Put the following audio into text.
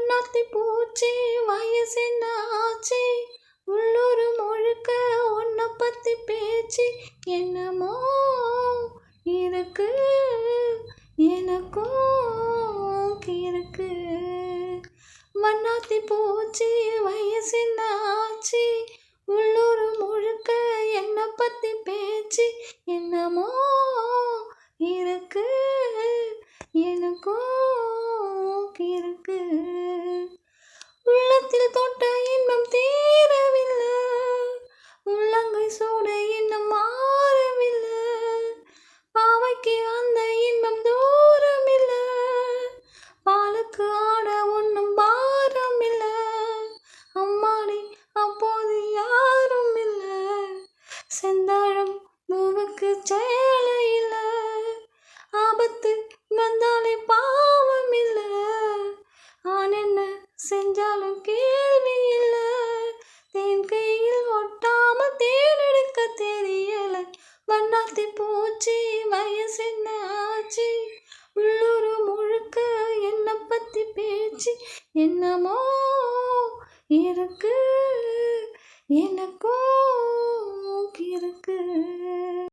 கண்ணாத்தி பூச்சி வயசு ஆச்சி உள்ளூர் முழுக்க உன்னை பத்தி பேச்சு என்னமோ இருக்கு. எனக்கும் இருக்கு. மண்ணாத்தி பூச்சி வயசு ஆச்சி உள்ளூர் முழுக்க என்னை பத்தி பேச்சு என்னமோ இருக்கு. எனக்கும் இருக்கு உள்ளத்தில் தொட்ட இன்பம் தீரவில்லை. உள்ளங்கை சூட இன்னும் மாறவில்லை. பாவைக்கு அந்த இன்பம் தூரம் இல்லை பாலுக்கு ஆட ஒன்றும் பாரம் இல்லை அம்மாடி அப்போது யாரும் இல்லை செந்தாழம் பூவுக்கு சேலை இல்லை. ஆபத்து வந்தாலே பாவம் இல்லை ஆண் என்ன செஞ்சாலும் கே வண்ணாத்தி பூச்சி வயசு என்ன ஆச்சு உள்ளூர் முழுக்க என்னை பற்றி பேச்சு? என்னமோ இருக்கு. எனக்கும்